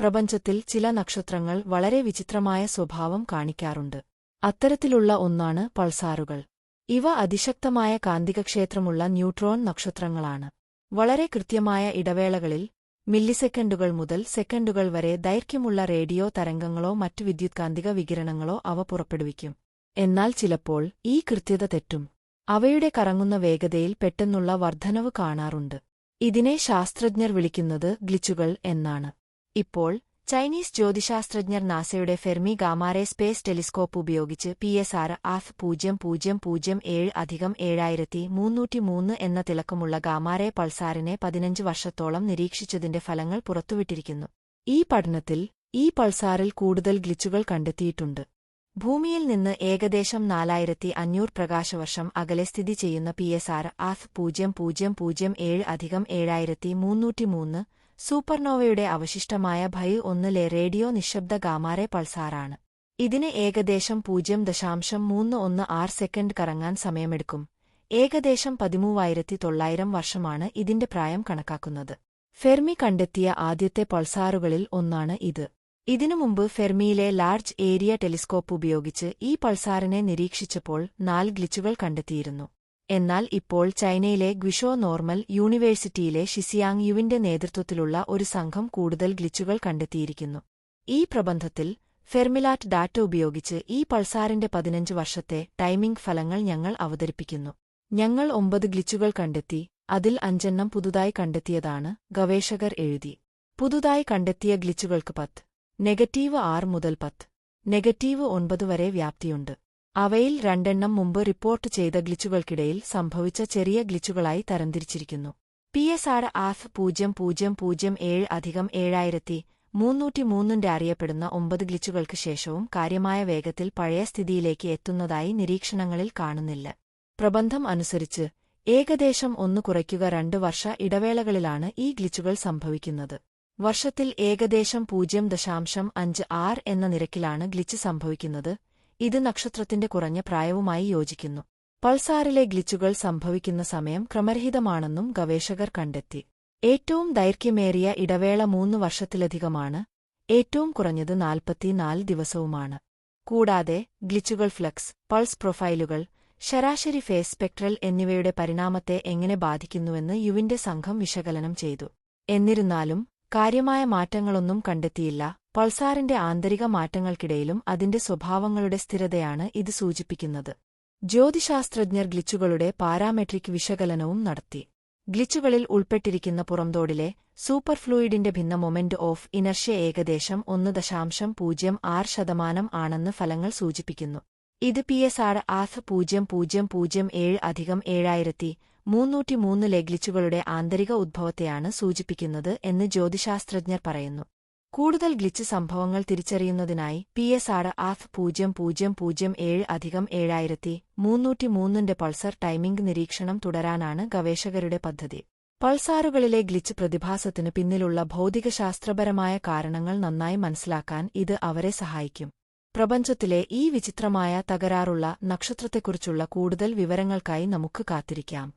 പ്രപഞ്ചത്തിൽ ചില നക്ഷത്രങ്ങൾ വളരെ വിചിത്രമായ സ്വഭാവം കാണിക്കാറുണ്ട്. അത്തരത്തിലുള്ള ഒന്നാണ് പൾസാറുകൾ. ഇവ അതിശക്തമായ കാന്തികക്ഷേത്രമുള്ള ന്യൂട്രോൺ നക്ഷത്രങ്ങളാണ്. വളരെ കൃത്യമായ ഇടവേളകളിൽ മില്ലിസെക്കൻഡുകൾ മുതൽ സെക്കൻഡുകൾ വരെ ദൈർഘ്യമുള്ള റേഡിയോ തരംഗങ്ങളോ മറ്റു വിദ്യുത്കാന്തിക വികിരണങ്ങളോ അവ പുറപ്പെടുവിക്കും. എന്നാൽ ചിലപ്പോൾ ഈ കൃത്യത തെറ്റും. അവയുടെ കറങ്ങുന്ന വേഗതയിൽ പെട്ടെന്നുള്ള വർദ്ധനവ് കാണാറുണ്ട്. ഇതിനെ ശാസ്ത്രജ്ഞർ വിളിക്കുന്നത് ഗ്ലിച്ചുകൾ എന്നാണ്. ഇപ്പോൾ ചൈനീസ് ജ്യോതിശാസ്ത്രജ്ഞർ നാസയുടെ Fermi gamma ray space telescope ഉപയോഗിച്ച് പി എസ് ആർ ആഫ് പൂജ്യം പൂജ്യം പൂജ്യം ഏഴ് അധികം ഏഴായിരത്തി മൂന്നൂറ്റിമൂന്ന് എന്ന തിളക്കമുള്ള ഗാമാരെ പൾസാറിനെ പതിനഞ്ച് വർഷത്തോളം നിരീക്ഷിച്ചതിന്റെ ഫലങ്ങൾ പുറത്തുവിട്ടിരിക്കുന്നു. ഈ പഠനത്തിൽ ഈ പൾസാറിൽ കൂടുതൽ ഗ്ലിച്ചുകൾ കണ്ടെത്തിയിട്ടുണ്ട്. ഭൂമിയിൽ നിന്ന് ഏകദേശം നാലായിരത്തി അഞ്ഞൂറ് പ്രകാശവർഷം അകലെ സ്ഥിതി ചെയ്യുന്ന പി എസ് ആർ ആഫ് പൂജ്യം പൂജ്യം പൂജ്യം ഏഴ് അധികം ഏഴായിരത്തി മൂന്നൂറ്റിമൂന്ന് സൂപ്പർനോവയുടെ അവശിഷ്ടമായ ഭൈ ഒന്നിലെ റേഡിയോ നിശബ്ദ ഗാമാരെ പൾസാറാണ്. ഇതിന് ഏകദേശം പൂജ്യം ദശാംശം മൂന്ന് ഒന്ന് ആറ് സെക്കൻഡ് കറങ്ങാൻ സമയമെടുക്കും. ഏകദേശം പതിമൂവായിരത്തി തൊള്ളായിരം വർഷമാണ് ഇതിന്റെ പ്രായം കണക്കാക്കുന്നത്. ഫെർമി കണ്ടെത്തിയ ആദ്യത്തെ പൾസാറുകളിൽ ഒന്നാണ് ഇത്. ഇതിനു മുമ്പ് ഫെർമിയിലെ ലാർജ് ഏരിയ ടെലിസ്കോപ്പ് ഉപയോഗിച്ച് ഈ പൾസാറിനെ നിരീക്ഷിച്ചപ്പോൾ നാല് ഗ്ലിച്ചുകൾ കണ്ടെത്തിയിരുന്നു. എന്നാൽ ഇപ്പോൾ ചൈനയിലെ ഗ്വിഷോ നോർമൽ യൂണിവേഴ്സിറ്റിയിലെ ഷിസിയാങ് യുവിന്റെ നേതൃത്വത്തിലുള്ള ഒരു സംഘം കൂടുതൽ ഗ്ലിച്ചുകൾ കണ്ടെത്തിയിരിക്കുന്നു. ഈ പ്രബന്ധത്തിൽ ഫെർമിലാറ്റ് ഡാറ്റ ഉപയോഗിച്ച് ഈ പൾസാറിന്റെ പതിനഞ്ച് വർഷത്തെ ടൈമിംഗ് ഫലങ്ങൾ ഞങ്ങൾ അവതരിപ്പിക്കുന്നു. ഞങ്ങൾ ഒമ്പത് ഗ്ലിച്ചുകൾ കണ്ടെത്തി അതിൽ അഞ്ചെണ്ണം പുതുതായി കണ്ടെത്തിയതാണ് ഗവേഷകർ എഴുതി. പുതുതായി കണ്ടെത്തിയ ഗ്ലിച്ചുകൾക്ക് പത്ത് നെഗറ്റീവ് ആറ് മുതൽ പത്ത് നെഗറ്റീവ് ഒൻപത് വരെ വ്യാപ്തിയുണ്ട്. അവയിൽ രണ്ടെണ്ണം മുമ്പ് റിപ്പോർട്ട് ചെയ്ത ഗ്ലിച്ചുകൾക്കിടയിൽ സംഭവിച്ച ചെറിയ ഗ്ലിച്ചുകളായി തരംതിരിച്ചിരിക്കുന്നു. പി എസ് ആർ ആഫ് പൂജ്യം പൂജ്യം പൂജ്യം ഏഴ് അധികം ഏഴായിരത്തി മൂന്നൂറ്റിമൂന്നിന്റെ അറിയപ്പെടുന്ന ഒമ്പത് ഗ്ലിച്ചുകൾക്ക് ശേഷവും കാര്യമായ വേഗത്തിൽ പഴയ സ്ഥിതിയിലേക്ക് എത്തുന്നതായി നിരീക്ഷണങ്ങളിൽ കാണുന്നില്ല. പ്രബന്ധം അനുസരിച്ച് ഏകദേശം ഒന്ന് കുറയ്ക്കുക രണ്ട് വർഷ ഇടവേളകളിലാണ് ഈ ഗ്ലിച്ചുകൾ സംഭവിക്കുന്നത്. വർഷത്തിൽ ഏകദേശം പൂജ്യം ദശാംശം അഞ്ച് ആറ് എന്ന നിരക്കിലാണ് ഗ്ലിച്ച് സംഭവിക്കുന്നത്. ഇത് നക്ഷത്രത്തിന്റെ കുറഞ്ഞ പ്രായവുമായി യോജിക്കുന്നു. പൾസാറിലെ ഗ്ലിച്ചുകൾ സംഭവിക്കുന്ന സമയം ക്രമരഹിതമാണെന്നും ഗവേഷകർ കണ്ടെത്തി. ഏറ്റവും ദൈർഘ്യമേറിയ ഇടവേള മൂന്ന് വർഷത്തിലധികമാണ്. ഏറ്റവും കുറഞ്ഞത് നാൽപ്പത്തിനാല് ദിവസവുമാണ്. കൂടാതെ ഗ്ലിച്ചുകൾ ഫ്ലക്സ് പൾസ് പ്രൊഫൈലുകൾ ശരാശരി ഫേസ് സ്പെക്ട്രൽ എന്നിവയുടെ പരിണാമത്തെ എങ്ങനെ ബാധിക്കുന്നുവെന്ന് യുവിന്റെ സംഘം വിശകലനം ചെയ്തു. എന്നിരുന്നാലും കാര്യമായ മാറ്റങ്ങളൊന്നും കണ്ടെത്തിയില്ല. പൾസാറിന്റെ ആന്തരിക മാറ്റങ്ങൾക്കിടയിലും അതിന്റെ സ്വഭാവങ്ങളുടെ സ്ഥിരതയാണ് ഇത് സൂചിപ്പിക്കുന്നത്. ജ്യോതിശാസ്ത്രജ്ഞർ ഗ്ലിച്ചുകളുടെ പാരാമെട്രിക് വിശകലനവും നടത്തി. ഗ്ലിച്ചുകളിൽ ഉൾപ്പെട്ടിരിക്കുന്ന പുറംതോടിലെ സൂപ്പർഫ്ലൂയിഡിന്റെ ഭിന്ന മൊമെന്റ് ഓഫ് ഇനർഷ്യ ഏകദേശം ഒന്ന് ദശാംശം പൂജ്യം ആറ് ശതമാനം ആണെന്ന് ഫലങ്ങൾ സൂചിപ്പിക്കുന്നു. ഇത് പി എസ് ആർ ആഫ് പൂജ്യം പൂജ്യം പൂജ്യം ഏഴ് അധികം ഏഴായിരത്തി മൂന്നൂറ്റിമൂന്നിലെ ഗ്ലിച്ചുകളുടെ ആന്തരിക ഉദ്ഭവത്തെയാണ് സൂചിപ്പിക്കുന്നത് എന്ന് ജ്യോതിശാസ്ത്രജ്ഞർ പറയുന്നു. കൂടുതൽ ഗ്ലിച്ച് സംഭവങ്ങൾ തിരിച്ചറിയുന്നതിനായി പി എസ് ആർ ആഫ് പൂജ്യം പൂജ്യം പൂജ്യം ഏഴ് അധികം ഏഴായിരത്തി മൂന്നൂറ്റിമൂന്നിന്റെ പൾസർ ടൈമിംഗ് നിരീക്ഷണം തുടരാനാണ് ഗവേഷകരുടെ പദ്ധതി. പൾസാറുകളിലെ ഗ്ലിച്ച് പ്രതിഭാസത്തിനു പിന്നിലുള്ള ഭൗതികശാസ്ത്രപരമായ കാരണങ്ങൾ നന്നായി മനസ്സിലാക്കാൻ ഇത് അവരെ സഹായിക്കും. പ്രപഞ്ചത്തിലെ ഈ വിചിത്രമായ തകരാറുള്ള നക്ഷത്രത്തെക്കുറിച്ചുള്ള കൂടുതൽ വിവരങ്ങൾക്കായി നമുക്ക് കാത്തിരിക്കാം.